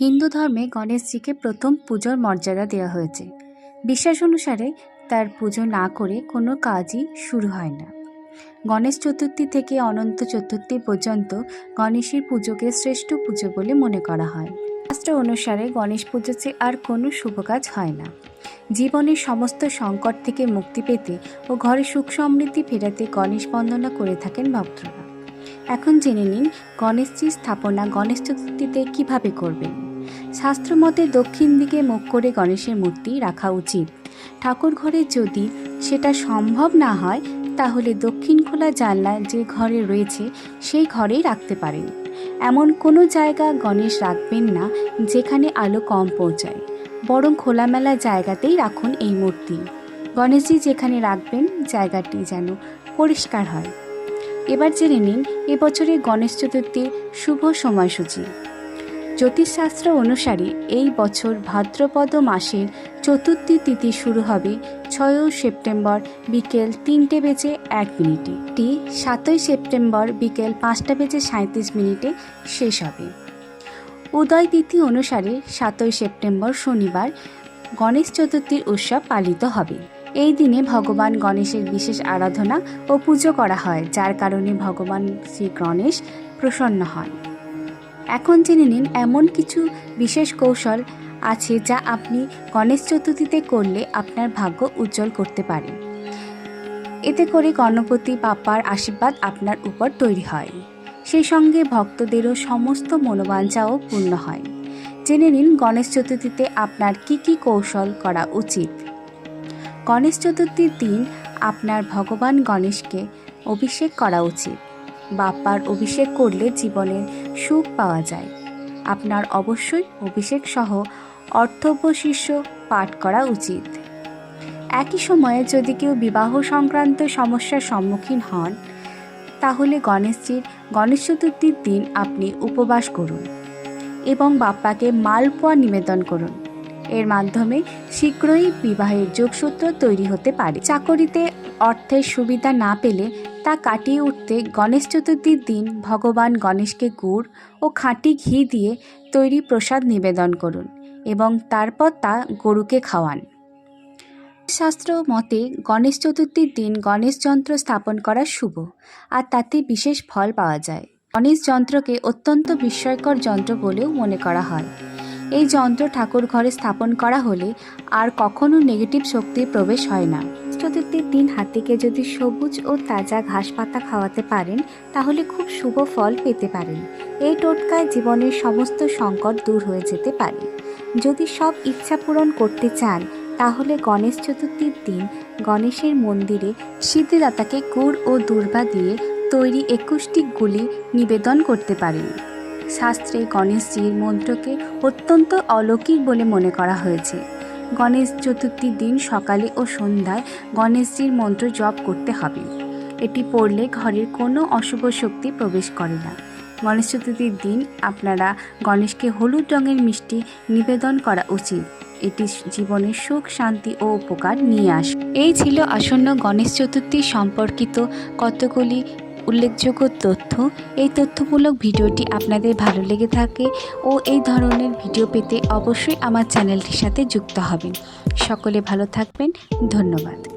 হিন্দু ধর্মে গণেশজিকে প্রথম পুজোর মর্যাদা দেওয়া হয়েছে। বিশ্বাস অনুসারে তার পুজো না করে কোনো কাজই শুরু হয় না। গণেশ চতুর্থী থেকে অনন্ত চতুর্থী পর্যন্ত গণেশের পুজোকে শ্রেষ্ঠ পুজো বলে মনে করা হয়। শাস্ত্র অনুসারে গণেশ পুজোতে আর কোনো শুভ কাজ হয় না। জীবনের সমস্ত সংকট থেকে মুক্তি পেতে ও ঘরে সুখ সমৃদ্ধি ফেরাতে গণেশ বন্দনা করে থাকেন ভক্তরা। এখন জেনে নিন গণেশজির স্থাপনা গণেশ চতুর্থীতে কীভাবে করবেন। শাস্ত্রমতে দক্ষিণ দিকে মুখ করে গণেশের মূর্তি রাখা উচিত। ঠাকুর ঘরে যদি সেটা সম্ভব না হয়, তাহলে দক্ষিণ খোলা জানলা যে ঘরে রয়েছে, সেই ঘরেই রাখতে পারেন। এমন কোনো জায়গা গণেশ রাখবেন না, যেখানে আলো কম পৌঁছায়। বরং খোলামেলা জায়গাতেই রাখুন এই মূর্তি। গণেশজি যেখানে রাখবেন, জায়গাটি যেন পরিষ্কার হয়। এবার জেনে নিন এবছরের গণেশ চতুর্থীর শুভ সময়সূচি। জ্যোতিষশাস্ত্র অনুসারে এই বছর ভাদ্রপদ মাসের চতুর্থী তিথি শুরু হবে ছয় সেপ্টেম্বর বিকেল তিনটে বেজে এক মিনিটে। টি সাতই সেপ্টেম্বর বিকেল পাঁচটা বেজে সাঁত্রিশ মিনিটে শেষ হবে। উদয় তিথি অনুসারে সাতই সেপ্টেম্বর শনিবার গণেশ চতুর্থীর উৎসব পালিত হবে। এই দিনে ভগবান গণেশের বিশেষ আরাধনা ও পুজো করা হয়, যার কারণে ভগবান শ্রী গণেশ প্রসন্ন হন। এখন জেনে নিন, এমন কিছু বিশেষ কৌশল আছে যা আপনি গণেশ চতুর্থীতে করলে আপনার ভাগ্য উজ্জ্বল করতে পারেন এতে করে গণপতি বাপ্পার আশীর্বাদ আপনার উপর তৈরি হয়। সেই সঙ্গে ভক্তদেরও সমস্ত মনোবাঞ্ছাও পূর্ণ হয়। জেনে নিন, গণেশ চতুর্থীতে আপনার কি কি কৌশল করা উচিত? গণেশ চতুর্থীর দিন আপনার ভগবান গণেশকে অভিষেক করা উচিত। বাপ্পার অভিষেক করলে জীবনের সুখ পাওয়া যায়। আপনার অবশ্যই অভিষেক সহ অর্থব্য শীর্ষ পাঠ করা উচিত। একই সময়ে যদি কেউ বিবাহ সংক্রান্ত সমস্যার সম্মুখীন হন, তাহলে গণেশজির গণেশ চতুর্থীর দিন আপনি উপবাস করুন এবং বাপ্পাকে মালপোয়া নিবেদন করুন। এর মাধ্যমে শীঘ্রই বিবাহের যোগসূত্র তৈরি হতে পারে। চাকরিতে অর্থের সুবিধা না পেলে তা কাটিয়ে উঠতে গণেশ চতুর্থীর দিন ভগবান গণেশকে গুড় ও খাঁটি ঘি দিয়ে তৈরি প্রসাদ নিবেদন করুন এবং তারপর তা গরুকে খাওয়ান। শাস্ত্র মতে গণেশ চতুর্থীর দিন গণেশ যন্ত্র স্থাপন করা শুভ আর তাতে বিশেষ ফল পাওয়া যায়। গণেশ যন্ত্রকে অত্যন্ত বিস্ময়কর যন্ত্র বলেও মনে করা হয়। এই যন্ত্র ঠাকুর ঘরে স্থাপন করা হলে আর কখনো নেগেটিভ শক্তির প্রবেশ হয় না। চতুর্থীর দিন হাতিকে যদি সবুজ ও তাজা ঘাস পাতা খাওয়াতে পারেন, তাহলে খুব শুভ ফল পেতে পারেন। এই টোটকায় জীবনের সমস্ত সংকট দূর হয়ে যেতে পারে। যদি সব ইচ্ছা পূরণ করতে চান, তাহলে গণেশ চতুর্থীর দিন গণেশের মন্দিরে সিদ্ধিদাতাকে গুড় ও দুর্বা দিয়ে তৈরি একুশটি গুলি নিবেদন করতে পারেন। শাস্ত্রে গণেশজির মন্ত্রকে অত্যন্ত অলৌকিক বলে মনে করা হয়েছে। গণেশ চতুর্থীর দিন সকালে ও সন্ধ্যায় গণেশজির মন্ত্র জপ করতে হবে। এটি পড়লে ঘরের কোনো অশুভ শক্তি প্রবেশ করে না। গণেশ চতুর্থীর দিন আপনারা গণেশকে হলুদ রঙের মিষ্টি নিবেদন করা উচিত। এটি জীবনের সুখ, শান্তি ও উপকার নিয়ে আসে। এই ছিল আসন্ন গণেশ চতুর্থী সম্পর্কিত কতগুলি উল্লেখযোগ্য তথ্য। এই তথ্যমূলক ভিডিওটি আপনাদের ভালো লেগে থাকে ও এই ধরনের ভিডিও পেতে অবশ্যই আমার চ্যানেলটির সাথে যুক্ত হবেন। সকলে ভালো থাকবেন। ধন্যবাদ।